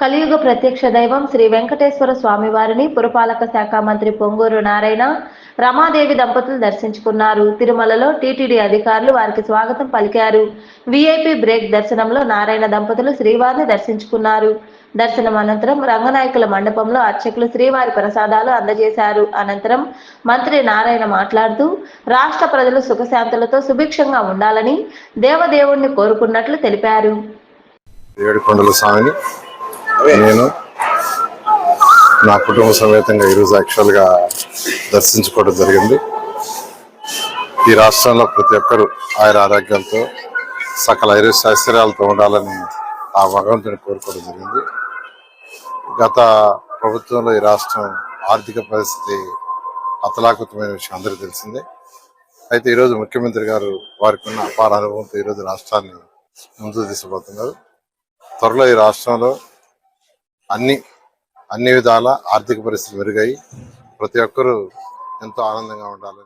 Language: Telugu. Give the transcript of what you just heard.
కలియుగ ప్రత్యక్ష దైవం శ్రీ వెంకటేశ్వర స్వామి వారిని పురపాలక శాఖ మంత్రి పొంగూరు నారాయణ రమాదేవి దంపతులు దర్శించుకున్నారు. తిరుమలలో టీటీడీ అధికారులు వారికి స్వాగతం పలికారు. విఐపి బ్రేక్ దర్శనంలో నారాయణ దంపతులు శ్రీవారిని దర్శించుకున్నారు. దర్శనం అనంతరం రంగనాయకుల మండపంలో అర్చకులు శ్రీవారి ప్రసాదాలు అందజేశారు. అనంతరం మంత్రి నారాయణ మాట్లాడుతూ రాష్ట్ర ప్రజలు సుఖశాంతులతో సుభిక్షంగా ఉండాలని దేవదేవుణ్ణి కోరుకున్నట్లు తెలిపారు. ఏడుకొండల స్వామిని నేను నా కుటుంబ సమేతంగా ఈరోజు యాక్చువల్గా దర్శించుకోవడం జరిగింది. ఈ రాష్ట్రంలో ప్రతి ఒక్కరూ ఆయన ఆరోగ్యంతో సకల ఐశ్వర్యాలతో ఉండాలని ఆ భగవంతుని కోరుకోవడం జరిగింది. గత ప్రభుత్వంలో ఈ రాష్ట్రం ఆర్థిక పరిస్థితి అతలాకుతమైన విషయం అందరికీ తెలిసిందే. అయితే ఈరోజు ముఖ్యమంత్రి గారు వారికి ఉన్న అపార అనుభవంతో ఈరోజు రాష్ట్రాన్ని ముందు తీసుకుపోతున్నారు. త్వరలో ఈ రాష్ట్రంలో అన్ని అన్ని విధాల ఆర్థిక పరిస్థితులు మెరుగాయి ప్రతి ఒక్కరూ ఎంతో ఆనందంగా ఉండాలని